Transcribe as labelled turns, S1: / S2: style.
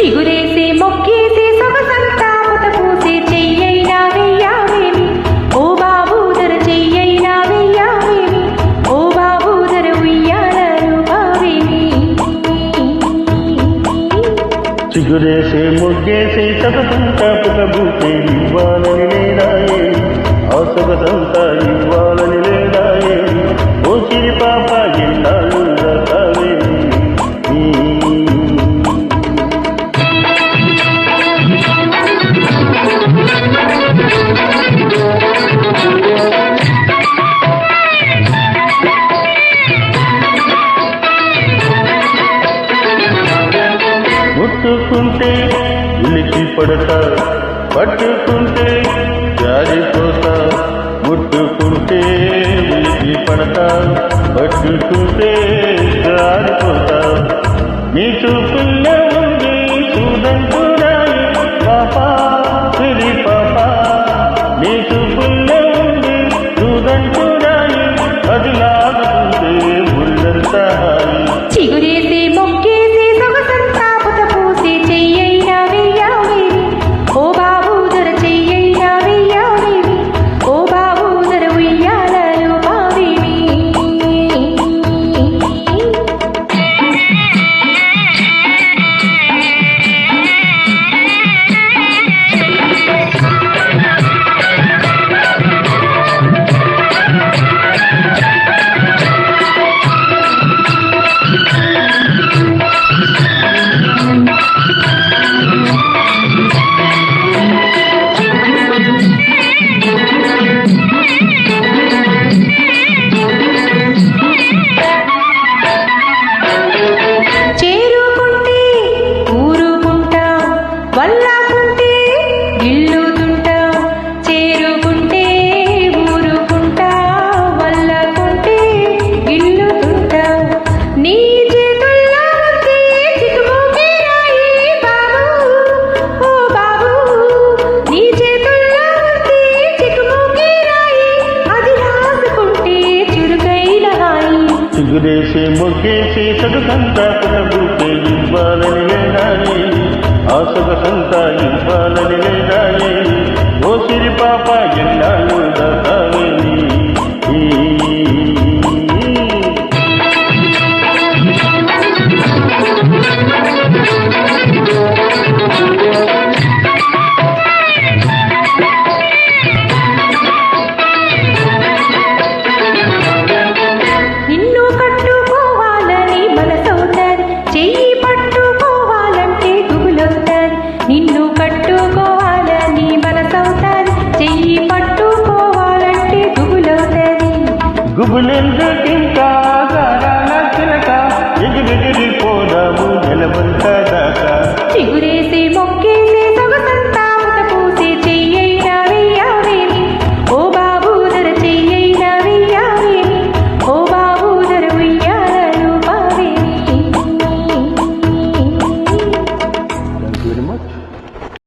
S1: చిగురేసే మొక్కేసే సొగసంతా పుత పూసే చెయ్యైనా వెయ్యావేమి? ఓ బాబూదర చెయ్యైనా వెయ్యావేమి? ఓ బాబూదర ఉయ్యాలను బావేమి
S2: చిగురేసే ముగ్గేసే సగసంతా పుటబూసే ఇవ్వాలని నేనాయే. ఆ సగసంతా పడతా పట్టుకుంటే జారిపోతా ముట్టుకుంటే ఉలికి పడతా. పట్టుకుంటే జారిపోతా నీ చూపుల్లో ఉంది చూడంటున్నాయి పాపా సిరి పాపా. నీ చూపుల్లో హాయి
S1: చిగురేసే
S2: మొగ్గేసే సగసంతా పునబూతే ఇవ్వాలని లేదాయే ఆ సగసంతా ఇవ్వాలని లేదాయే ఓ సిరి పాప ఎన్నాళ్ళు bulend